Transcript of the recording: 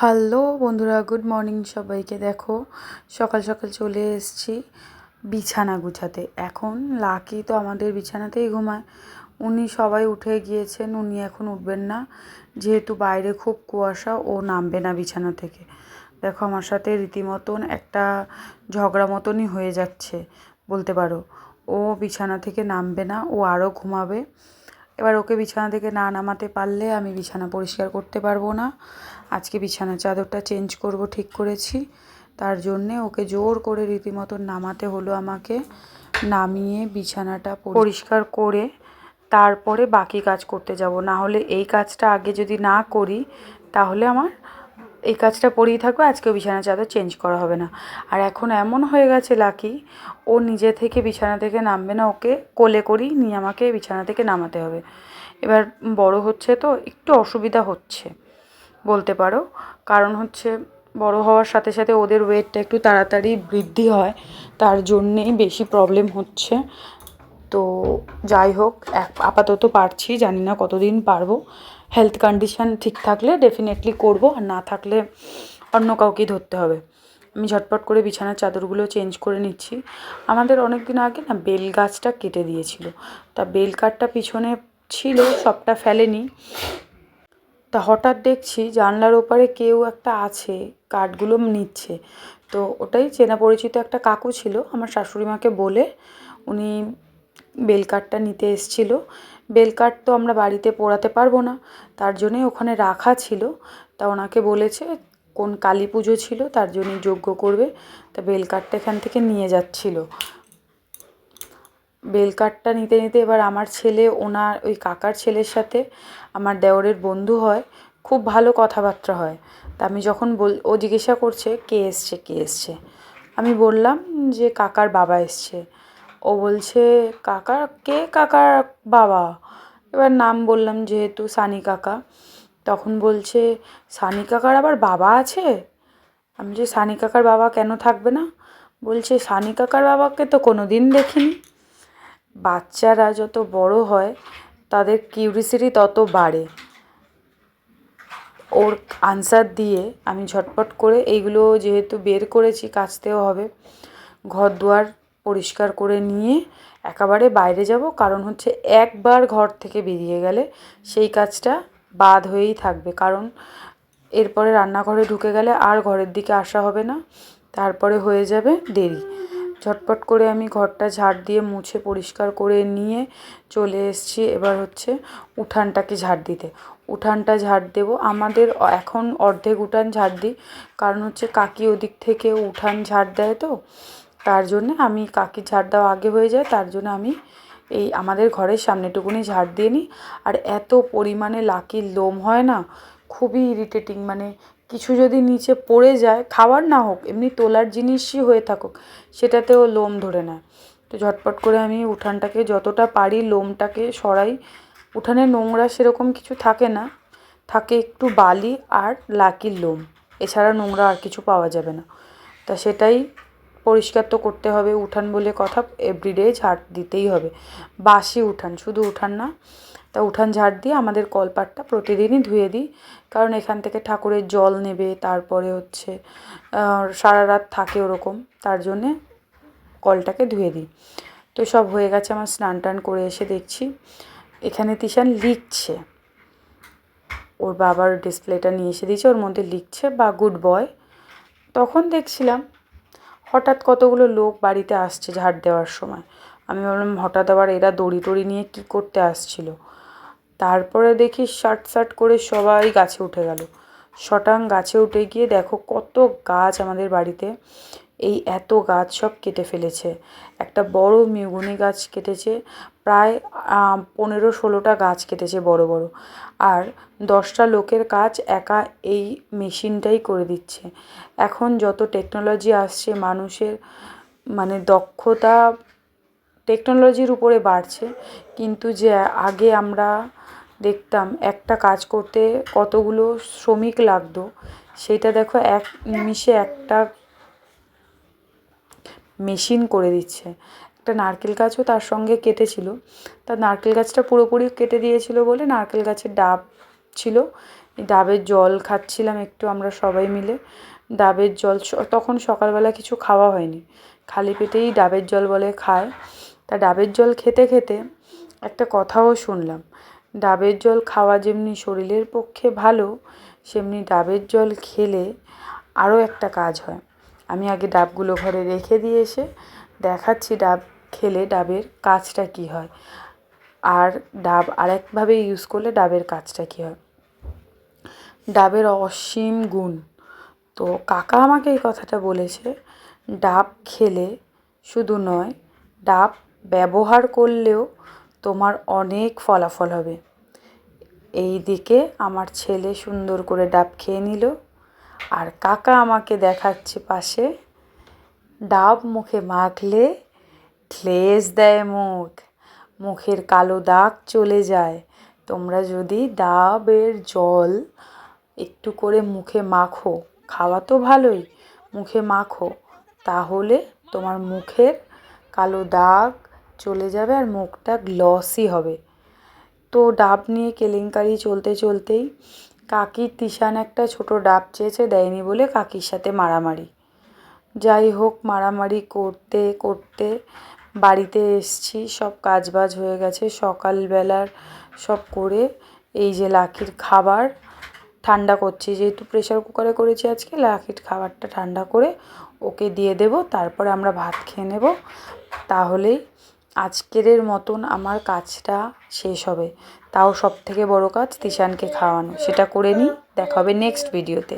Hello বন্ধুরা, good morning সবাইকে। দেখো, সকাল সকাল চলে এসেছি বিছানা গুছাতে। এখন লাকি তো আমাদের বিছানাতেই ঘুমায়। উনি সবাই উঠে গিয়েছেন, উনি এখন উঠবেন না। যেহেতু বাইরে খুব কুয়াশা, ও নামবে না বিছানা থেকে। দেখো, আমার সাথে রীতিমতন একটা ঝগড়া মতনই হয়ে যাচ্ছে, বলতে পারো। ও বিছানা থেকে নামবে না, ও আরও ঘুমাবে। এবার ওকে বিছানা থেকে না নামাতে পারলে আমি বিছানা পরিষ্কার করতে পারব না। আজকে বিছানার চাদরটা চেঞ্জ করব, ঠিক করেছি। তার জন্যে ওকে জোর করে রীতিমতো নামাতে হলো আমাকে। নামিয়ে বিছানাটা পরিষ্কার করে তারপরে বাকি কাজ করতে যাব। না হলে এই কাজটা আগে যদি না করি, তাহলে আমার এই কাজটা পড়েই থাকবে আজকেও বিছানা চাদর চেঞ্জ করা হবে না। আর এখন এমন হয়ে গেছে লাকি, ও নিজে থেকে বিছানা থেকে নামবে না ওকে, কোলে করেই নিয়ে আমাকে বিছানা থেকে নামাতে হবে। এবার বড় হচ্ছে তো, একটু অসুবিধা হচ্ছে, বলতে পারো। কারণ হচ্ছে বড় হওয়ার সাথে সাথে ওদের ওয়েটটা একটু তাড়াতাড়ি বৃদ্ধি হয়, তার জন্যেই বেশি প্রবলেম হচ্ছে। তো যাই হোক আপাতত পারছি, জানি না কতদিন পারব। হেলথ কন্ডিশান ঠিক থাকলে ডেফিনেটলি করব, আর না থাকলে অন্য কাউকেই ধরতে হবে। আমি ঝটপট করে বিছানার চাদরগুলো চেঞ্জ করে নিচ্ছি। আমাদের অনেক দিন আগে না বেল গাছটা কেটে দিয়েছিল। তা বেল কাঠটা পিছনে ছিল, সবটা ফেলেনি। তা হঠাৎ দেখছি জানলার ওপারে কেউ একটা আছে, কাঠগুলো নিচ্ছে। তো ওটাই চেনা পরিচিত একটা কাকু ছিল, আমার শাশুড়ি মাকে বলে উনি বেল কাঠটা নিতে এসেছিল। বেল কাঠ তো আমরা বাড়িতে পোড়াতে পারব না। তার জন্যই ওখানে রাখা ছিল। তা ওনাকে বলেছে, কোন কালী পুজো ছিল, তার জন্যই যজ্ঞ করবে। তা বেল কাঠটা এখান থেকে নিয়ে যাচ্ছিল। বেল কাঠটা নিতে নিতে এবার আমার ছেলে, ওনার ওই কাকার ছেলের সাথে আমার দেওরের বন্ধু হয়, খুব ভালো কথাবার্তা হয়। তা আমি যখন বল, ও জিজ্ঞাসা করছে, কে এসছে কে এসছে? আমি বললাম যে কাকার বাবা এসছে। ও বলছে কাকার কে কাকার বাবা? এবার নাম বললাম যেহেতু সানি কাকা। তখন বলছে, সানি কাকার আবার বাবা আছে? আমি যে সানি কাকার বাবা কেন থাকবে না? বলছে, সানি কাকার বাবাকে তো কোনো দিন দেখিনি। বাচ্চারা যত বড় হয়, তাদের কিউরিসিটি তত বাড়ে। ওর আনসার দিয়ে আমি ঝটপট করে এইগুলো যেহেতু বের করেছি, কাচতেও হবে। ঘর দুয়ার পরিষ্কার করে নিয়ে একেবারে বাইরে যাব। কারণ হচ্ছে একবার ঘর থেকে বেরিয়ে গেলে সেই কাজটা বাদ হয়েই থাকবে। কারণ এরপরে রান্নাঘরে ঢুকে গেলে আর ঘরের দিকে আসা হবে না। তারপরে হয়ে যাবে দেরি। ঝটপট করে আমি ঘরটা ঝাড় দিয়ে মুছে পরিষ্কার করে নিয়ে চলে এসেছি এবার হচ্ছে উঠানটাকে ঝাড় দিতে। উঠানটা ঝাড় দেবো। আমাদের এখন অর্ধেক উঠান ঝাড় দিই। কারণ হচ্ছে কাকি ওদিক থেকে উঠান ঝাড় দেয় তো। তার জন্যে আমি কাকি ঝাড় দেওয়া আগে হয়ে যায়, তার জন্য আমি এই আমাদের ঘরের সামনেটুকুনি ঝাড় দিয়ে নিই। আর এত পরিমাণে লাকির লোম হয় না, খুবই ইরিটেটিং মানে কিছু যদি নিচে পড়ে যায়, খাবার না হোক, এমনি তোলার জিনিসই হয়ে থাকুক, সেটাতেও লোম ধরে নেয়। তো ঝটপট করে আমি উঠানটাকে যতটা পারি লোমটাকে সরাই। উঠানে নোংরা সেরকম কিছু থাকে না, থাকে একটু বালি আর লাকির লোম। এছাড়া নোংরা আর কিছু পাওয়া যাবে না। তা সেটাই পরিষ্কার তো করতে হবে, উঠান বলে কথা এভরিডে ঝাড় দিতেই হবে। বাসি উঠান, শুধু উঠান না, তা উঠান ঝাড় দিয়ে আমাদের কলপাটটা প্রতিদিনই ধুয়ে দিই। কারণ এখান থেকে ঠাকুরের জল নেবে, তারপরে হচ্ছে সারা রাত থাকে ওরকম, তার জন্যে কলটাকে ধুয়ে দিই। তো সব হয়ে গেছে, আমার স্নান টান করে এসে দেখছি, এখানে তিশান লিখছে। ওর বাবার ডিসপ্লেটা নিয়ে এসে দিয়েছে, ওর মধ্যে লিখছে বা গুড বয়। তখন দেখছিলাম হঠাৎ কতগুলো লোক বাড়িতে আসছে ঝাড় দেওয়ার সময়। আমি ভাবলাম, হঠাৎ আবার এরা দড়ি টড়ি নিয়ে কী করতে আসছিল? তারপরে দেখি শার্ট শার্ট করে সবাই গাছে উঠে গেল। শটাং গাছে উঠে গিয়ে দেখো কত গাছ আমাদের বাড়িতে। এই এত গাছ সব কেটে ফেলেছে। একটা বড় মিউগুনি গাছ কেটেছে, প্রায় পনেরো ষোলোটা গাছ কেটেছে বড় বড়। আর দশটা লোকের কাজ একা এই মেশিনটাই করে দিচ্ছে। এখন যত টেকনোলজি আসছে, মানুষের মানে দক্ষতা টেকনোলজির উপরে বাড়ছে। কিন্তু যে আগে আমরা দেখতাম একটা কাজ করতে কতগুলো শ্রমিক লাগতো, সেটা দেখো এক নিমিষে একটা মেশিন করে দিচ্ছে। একটা নারকেল গাছও তার সঙ্গে কেটেছিল। তা নারকেল গাছটা পুরোপুরি কেটে দিয়েছিল বলে নারকেল গাছের ডাব ছিল। ডাবের জল খাচ্ছিলাম একটু আমরা সবাই মিলে। ডাবের জল তখন সকালবেলা কিছু খাওয়া হয়নি। খালি পেটেই ডাবের জল বলে খায়। তা ডাবের জল খেতে খেতে একটা কথাও শুনলাম। ডাবের জল খাওয়া যেমনি শরীরের পক্ষে ভালো, সেমনি ডাবের জল খেলে আরও একটা কাজ হয়। আমি আগে ডাবগুলো ঘরে রেখে দিয়ে এসে দেখাচ্ছি ডাব খেলে ডাবের কাজটা কী হয়। আর ডাব আরেকভাবে ইউজ করলে ডাবের কাজটা কী হয়। ডাবের অসীম গুণ। তো কাকা আমাকে এই কথাটা বলেছে, ডাব খেলে শুধু নয়, ডাব ব্যবহার করলেও তোমার অনেক ফলাফল হবে। এই দিকে আমার ছেলে সুন্দর করে ডাব খেয়ে নিল। আর কাকা আমাকে দেখাচ্ছে পাশে। ডাব মুখে মাখলে গ্লেজ দেয় মুখ। মুখের কালো দাগ চলে যায়। তোমরা যদি ডাবের জল একটু করে মুখে মাখো, খাওয়া তো ভালোই, মুখে মাখো, তাহলে তোমার মুখের কালো দাগ চলে যাবে আর মুখটা গ্লসি হবে। তো ডাব নিয়ে কেলেঙ্কারি চলতে চলতেই কাকির তিশান একটা ছোট ডাব চেয়েছে, দেয়নি বলে কাকির সাথে মারামারি। যাই হোক, মারামারি করতে করতে বাড়িতে এসছি, সব কাজবাজ হয়ে গেছে। সকালবেলার সব করে এই যে লাকির খাবার ঠান্ডা করছি। যেহেতু প্রেশার কুকারে করেছি আজকে লাকির খাবারটা ঠান্ডা করে ওকে দিয়ে দেব, তারপরে আমরা ভাত খেয়ে নেব। তাহলেই আজকেরের মতন আমার কাজটা শেষ হবে। তাও সব থেকে বড় কাজ তিশানকে খাওয়ানো। সেটা করে নিই। দেখা হবে নেক্সট ভিডিওতে